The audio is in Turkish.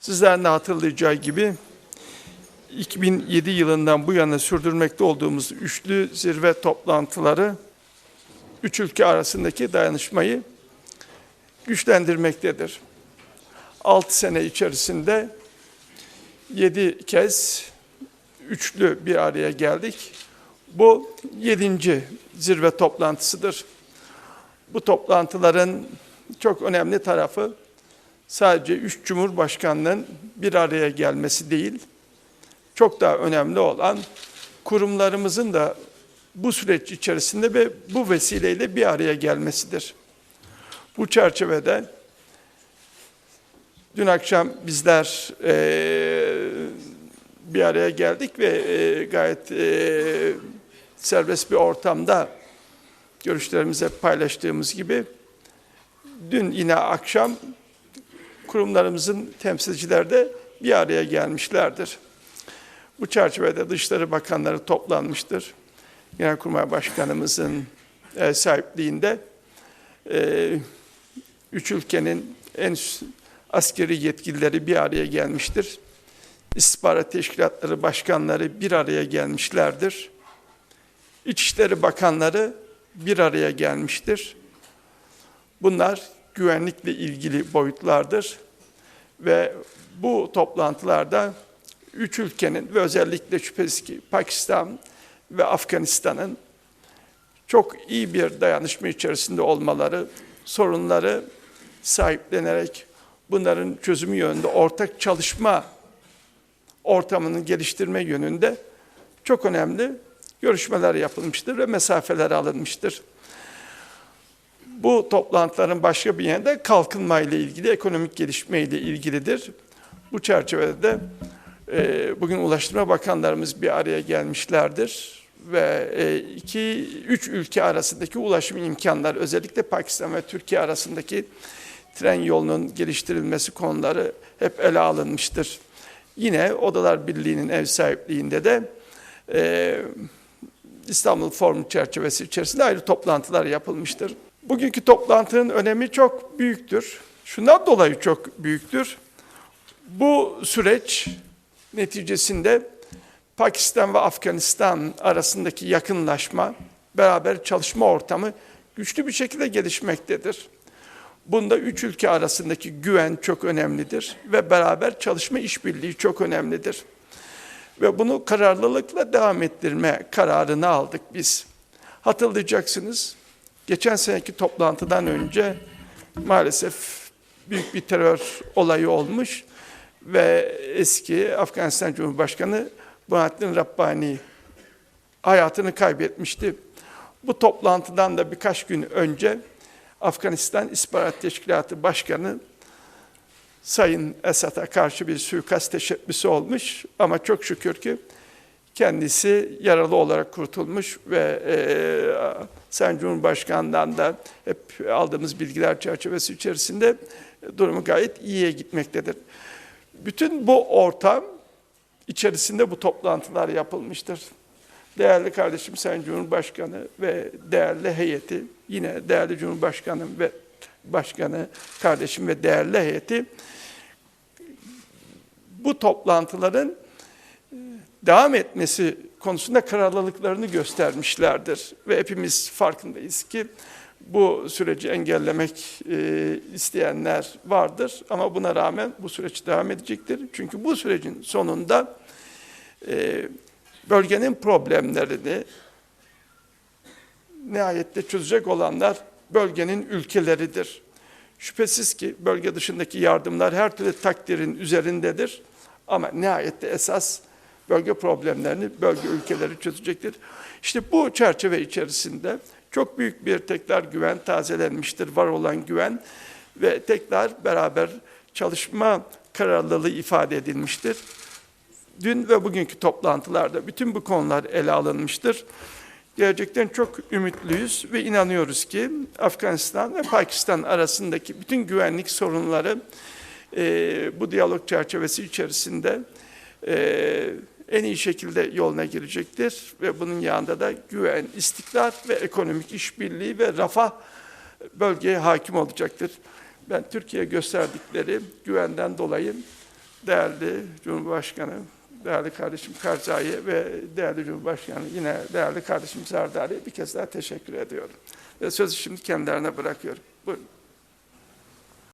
Sizlerin de hatırlayacağı gibi 2007 yılından bu yana sürdürmekte olduğumuz üçlü zirve toplantıları üç ülke arasındaki dayanışmayı güçlendirmektedir. 6 sene içerisinde 7 kez üçlü bir araya geldik. Bu yedinci zirve toplantısıdır. Bu toplantıların çok önemli tarafı sadece üç cumhurbaşkanının bir araya gelmesi değil, çok daha önemli olan kurumlarımızın da bu süreç içerisinde ve bu vesileyle bir araya gelmesidir. Bu çerçevede dün akşam bizler eee, bir araya geldik ve eee, gayet eee, serbest bir ortamda görüşlerimizi paylaştığımız gibi dün yine akşam kurumlarımızın temsilcileri de bir araya gelmişlerdir. Bu çerçevede Dışişleri Bakanları toplanmıştır. Genelkurmay Başkanımızın ev sahipliğinde e, üç ülkenin en askeri yetkilileri bir araya gelmiştir. İstihbarat Teşkilatları Başkanları bir araya gelmişlerdir. İçişleri Bakanları bir araya gelmiştir. Bunlar güvenlikle ilgili boyutlardır ve bu toplantılarda üç ülkenin ve özellikle şüphesiz ki Pakistan ve Afganistan'ın çok iyi bir dayanışma içerisinde olmaları, sorunları sahiplenerek bunların çözümü yönünde ortak çalışma ortamını geliştirme yönünde çok önemli görüşmeler yapılmıştır ve mesafeler alınmıştır. Bu toplantıların başka bir yerinde kalkınma ile ilgili, ekonomik gelişme ile ilgilidir. Bu çerçevede de e, bugün Ulaştırma Bakanlarımız bir araya gelmişlerdir ve e, iki, üç ülke arasındaki ulaşım imkanları, özellikle Pakistan ve Türkiye arasındaki tren yolunun geliştirilmesi konuları hep ele alınmıştır. Yine Odalar Birliği'nin ev sahipliğinde de e, İstanbul Forum çerçevesi içerisinde ayrı toplantılar yapılmıştır. Bugünkü toplantının önemi çok büyüktür. Şundan dolayı çok büyüktür. Bu süreç neticesinde Pakistan ve Afganistan arasındaki yakınlaşma, beraber çalışma ortamı güçlü bir şekilde gelişmektedir. Bunda üç ülke arasındaki güven çok önemlidir ve beraber çalışma işbirliği çok önemlidir. Ve bunu kararlılıkla devam ettirme kararını aldık biz. Hatırlayacaksınız, geçen seneki toplantıdan önce maalesef büyük bir terör olayı olmuş ve eski Afganistan Cumhurbaşkanı Burhanettin Rabbani hayatını kaybetmişti. Bu toplantıdan da birkaç gün önce Afganistan İstihbarat Teşkilatı Başkanı Sayın Esad'a karşı bir suikast teşebbüsü olmuş ama çok şükür ki kendisi yaralı olarak kurtulmuş ve e, Sayın Cumhurbaşkanı'ndan da hep aldığımız bilgiler çerçevesi içerisinde durumu gayet iyiye gitmektedir. Bütün bu ortam içerisinde bu toplantılar yapılmıştır. Değerli kardeşim Sayın Cumhurbaşkanı ve değerli heyeti, yine değerli Cumhurbaşkanım ve Başkanı kardeşim ve değerli heyeti bu toplantıların e, devam etmesi konusunda kararlılıklarını göstermişlerdir. Ve hepimiz farkındayız ki bu süreci engellemek e, isteyenler vardır ama buna rağmen bu süreç devam edecektir. Çünkü bu sürecin sonunda e, bölgenin problemlerini nihayette çözecek olanlar bölgenin ülkeleridir. Şüphesiz ki bölge dışındaki yardımlar her türlü takdirin üzerindedir. Ama nihayette esas bölge problemlerini bölge ülkeleri çözecektir. İşte bu çerçeve içerisinde çok büyük bir tekrar güven tazelenmiştir, var olan güven ve tekrar beraber çalışma kararlılığı ifade edilmiştir. Dün ve bugünkü toplantılarda bütün bu konular ele alınmıştır. Gerçekten çok ümitliyüz ve inanıyoruz ki Afganistan ve Pakistan arasındaki bütün güvenlik sorunları e, bu diyalog çerçevesi içerisinde e, en iyi şekilde yoluna girecektir ve bunun yanında da güven, istikrar ve ekonomik işbirliği ve refah bölgeye hakim olacaktır. Ben Türkiye gösterdikleri güvenden dolayı değerli Cumhurbaşkanı, değerli kardeşim Karzai ve değerli Cumhurbaşkanı yine değerli kardeşim Zardari bir kez daha teşekkür ediyorum. Ve sözü şimdi kendilerine bırakıyorum. Buyurun.